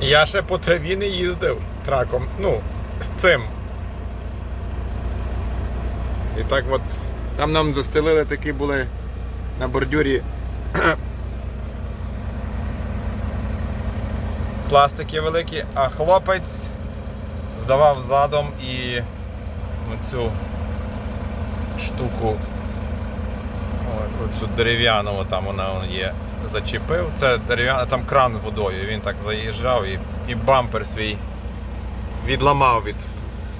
Я ще по траві не їздив траком. Ну, з цим. І так от. Там нам застелили такі були на бордюрі. Пластики великі, а хлопець здавав задом і оцю штуку. Оцю дерев'яну, там вона є, зачепив. Це дерев'яна, там кран водою. Він так заїжджав і, і бампер свій відламав від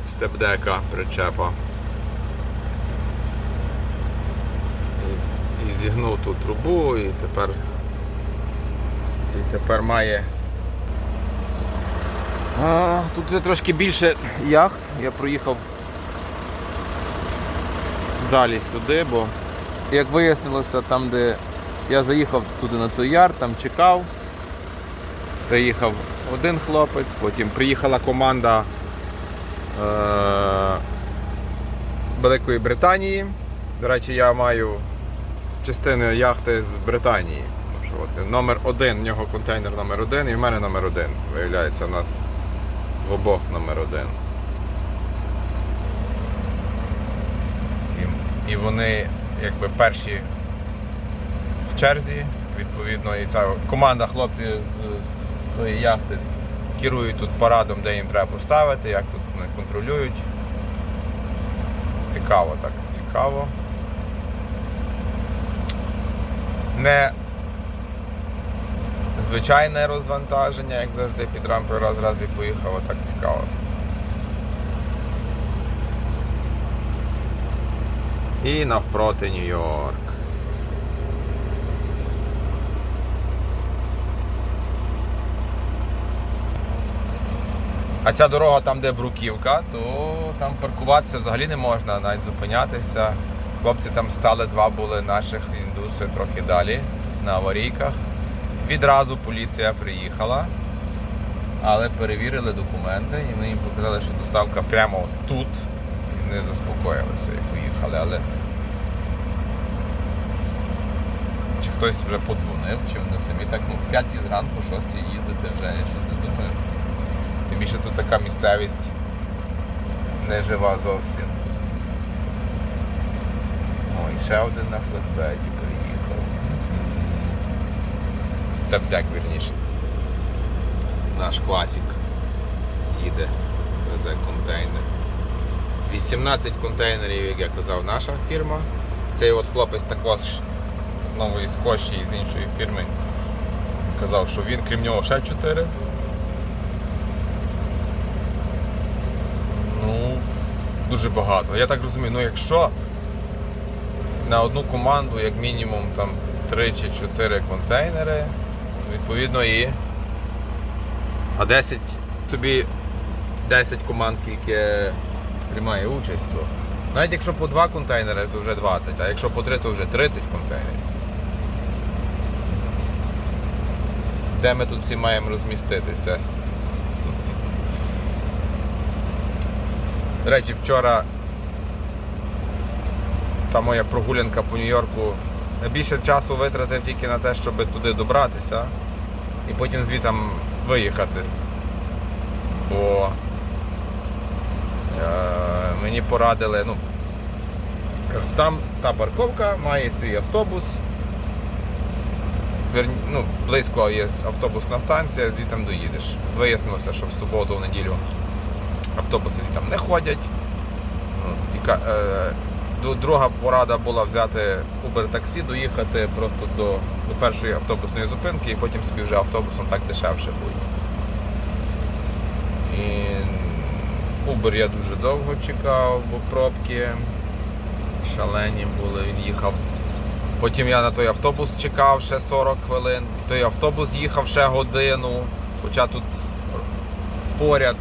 степдека причепа. І, і зігнув ту трубу і тепер. І тепер має. А, тут вже трошки більше яхт. Я проїхав далі сюди, бо як вияснилося, там, де я заїхав туди на той яр, там чекав. Приїхав один хлопець, потім приїхала команда е- Великої Британії. До речі, я маю частини яхти з Британії. От номер один, в нього контейнер номер один і в мене номер один. Виявляється, у нас в обох номер один. І, і вони якби перші черзі, відповідно, і ця команда хлопців з, з тої яхти керують тут парадом, де їм треба поставити, як тут вони контролюють. Цікаво так, цікаво. Не звичайне розвантаження, як завжди, під рампою раз раз і поїхав, так цікаво. І навпроти Нью-Йорк. А ця дорога там, де бруківка, то там паркуватися взагалі не можна, навіть зупинятися. Хлопці там стали, два були наших індуси трохи далі на аварійках. Відразу поліція приїхала, але перевірили документи і вони їм показали, що доставка прямо тут. І вони заспокоїлися і поїхали. Але чи хтось вже подзвонив, чи вони самі так ну, в п'ятій зранку, шостій їздити вже, щось не. Тим більше тут така місцевість не жива зовсім. О, і ще один на флетбеді приїхав. Степдек, вірніше. Наш класик їде, везе контейнер. 18 контейнерів, як я казав, наша фірма. Цей от хлопець також з нової Скоші і з іншої фірми казав, що він, крім нього, ще 4. Ну, дуже багато. Я так розумію, ну якщо на одну команду, як мінімум, там 3 чи 4 контейнери, то відповідно і. А 10 собі 10 команд тільки приймає участь, то навіть якщо по 2 контейнери, то вже 20, а якщо по 3, то вже 30 контейнерів. Де ми тут всі маємо розміститися? До речі, вчора та моя прогулянка по Нью-Йорку. Більше часу витратив тільки на те, щоб туди добратися і потім звітом виїхати. Бо е, мені порадили, ну, там та парковка має свій автобус. Ну, близько є автобусна станція, звідти доїдеш. Вияснилося, що в суботу, в неділю автобуси звідти не ходять. І е, друга порада була взяти Uber-таксі, доїхати просто до, до першої автобусної зупинки і потім собі вже автобусом так дешевше буде. І Uber я дуже довго чекав, бо пробки шалені були, він їхав. Потім я на той автобус чекав ще 40 хвилин. Той автобус їхав ще годину, хоча тут поряд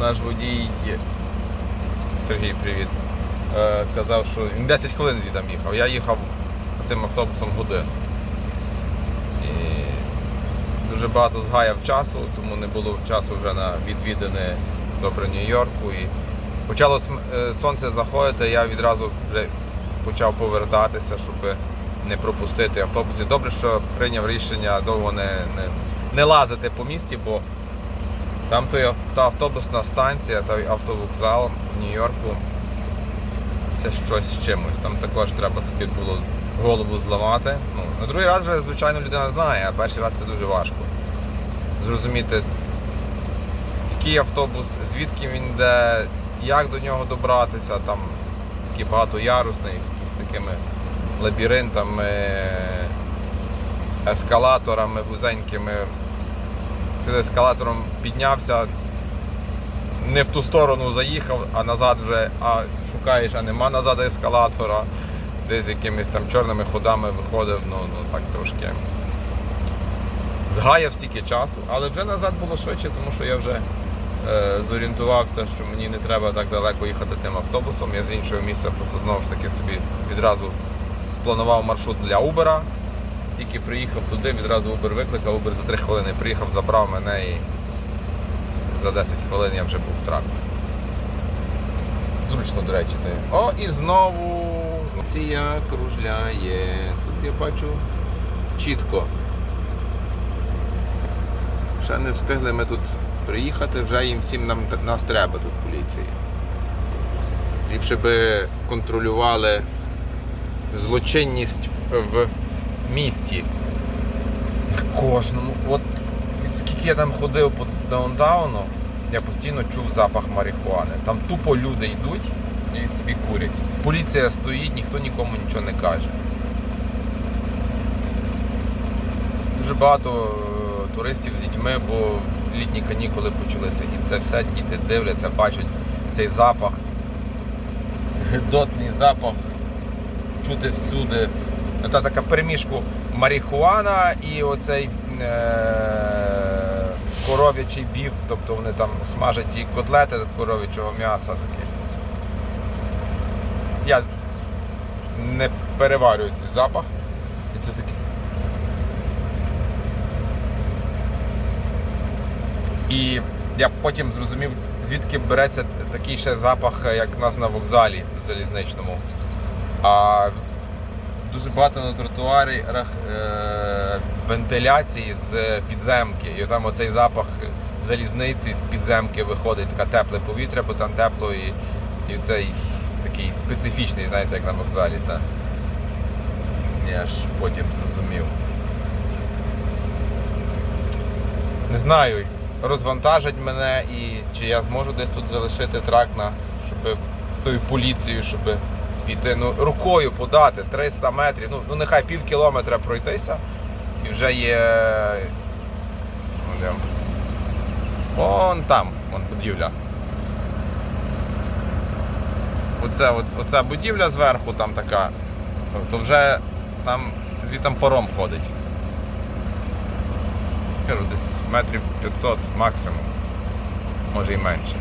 наш водій Сергій, привіт. Е, казав, що він 10 хвилин звідти їхав. Я їхав тим автобусом годину. І дуже багато згаяв часу, тому не було часу вже на відвідини добре Нью-Йорку. І почало е, сонце заходити, я відразу вже почав повертатися, щоб не пропустити автобуси. Добре, що прийняв рішення довго не, не, не лазити по місті, бо там той, та автобусна станція, той автовокзал в Нью-Йорку. Це щось з чимось. Там також треба собі було голову зламати. Ну, на другий раз вже, звичайно, людина знає, а перший раз це дуже важко. Зрозуміти, який автобус, звідки він йде, як до нього добратися, там такий багатоярусний, з такими лабіринтами, ескалаторами вузенькими. Ти ескалатором піднявся, не в ту сторону заїхав, а назад вже а шукаєш, а нема назад ескалатора. Десь якимись там чорними ходами виходив, ну, ну так трошки. Згаяв стільки часу, але вже назад було швидше, тому що я вже е, зорієнтувався, що мені не треба так далеко їхати тим автобусом. Я з іншого місця просто знову ж таки собі відразу спланував маршрут для Uber. Тільки приїхав туди, відразу Uber викликав, Uber за 3 хвилини приїхав, забрав мене і за 10 хвилин я вже був в траку. Зручно, до речі, ти. О, і знову ція кружляє. Тут я бачу чітко. Ще не встигли ми тут приїхати, вже їм всім нам, нас треба тут поліції. Ліпше би контролювали злочинність в місті. Кожному. От скільки я там ходив по даунтауну, я постійно чув запах марихуани. Там тупо люди йдуть і собі курять. Поліція стоїть, ніхто нікому нічого не каже. Дуже багато е, туристів з дітьми, бо літні канікули почалися. І це все діти дивляться, бачать цей запах. Гидотний запах чути всюди. Та така перемішку марихуана і оцей е- коров'ячий біф, тобто вони там смажать ті котлети коров'ячого м'яса такі. Я не переварюю цей запах. І це такий. І я потім зрозумів, звідки береться такий ще запах, як в нас на вокзалі залізничному. А дуже багато на тротуарах е, вентиляції з підземки. І там оцей запах залізниці з підземки виходить, таке тепле повітря, бо там тепло і, і цей такий специфічний, знаєте, як на вокзалі. Та. Я аж потім зрозумів. Не знаю, розвантажать мене і чи я зможу десь тут залишити трак на, щоб з тою поліцією, щоб піти ну, рукою подати 300 метрів, ну, ну нехай пів кілометра пройтися і вже є. Вон, Вон там, вон будівля. Оце, оця будівля зверху там така, то вже там звідти паром ходить. Кажу, десь метрів 500 максимум, може і менше.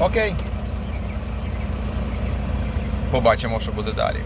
Окей. Побачимо, що буде далі.